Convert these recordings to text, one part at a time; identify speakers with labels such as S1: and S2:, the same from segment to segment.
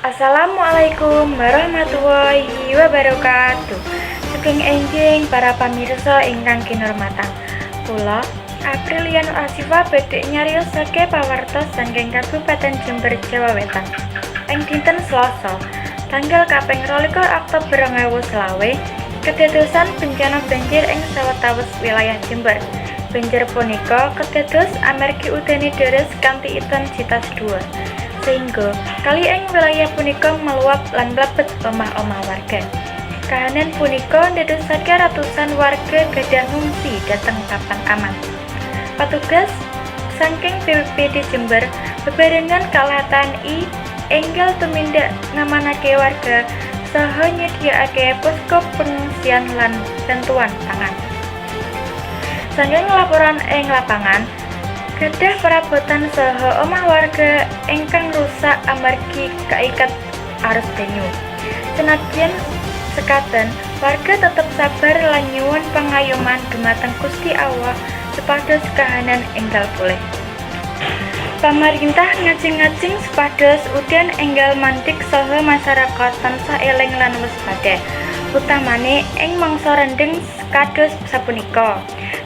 S1: Assalamualaikum warahmatullahi wabarakatuh. Sugeng enjing para pamirsa ingkang kinurmatan. Kula Aprilian Asifa bedhek nyariosake pawartos saking Kabupaten Jember Jawa Wetan. Ing dinten Selasa, tanggal kaping 22 Oktober 2020, kedadosan bencana banjir ing sawetawis wilayah Jember. Banjir punika kedados amargi udane deres kanthi intensitas 2 sehingga kali ing wilayah punika meluap lan mlebet omah-omah warga. Kahanan punika ndadosake ratusan warga gadah ngungsi dateng papan aman. Petugas saking BPBD Jember bebarengan kalatan I enggal tumindak ngamanake warga saha nyediakake posko pengungsian lan bantuan pangan. Saking laporan ing lapangan, Gadah perabotan saha omah warga ingkang rusak amargi kaiket arus banyu. Senadyan sekaten, warga tetap sabar lan nyuwun pangayoman dumateng Gusti Allah supados kahanan enggal pulih. Pemerintah ngajeng-ngajeng supados udan enggal mantik saha masyarakat tansah eling lan waspada, utamane ing mangsa rendeng kados sapunika.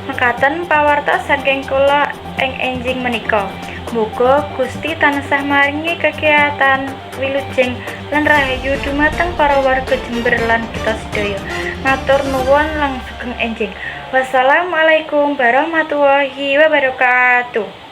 S1: Mekaten pawartos saking kula ing enjing menika. Muga Gusti tansah maringi kegiatan wilujeng lan rahayu dumateng para warga Jember lan kita sedaya. Matur nuwun lang sugeng enjing. Wassalamualaikum warahmatullahi wabarakatuh.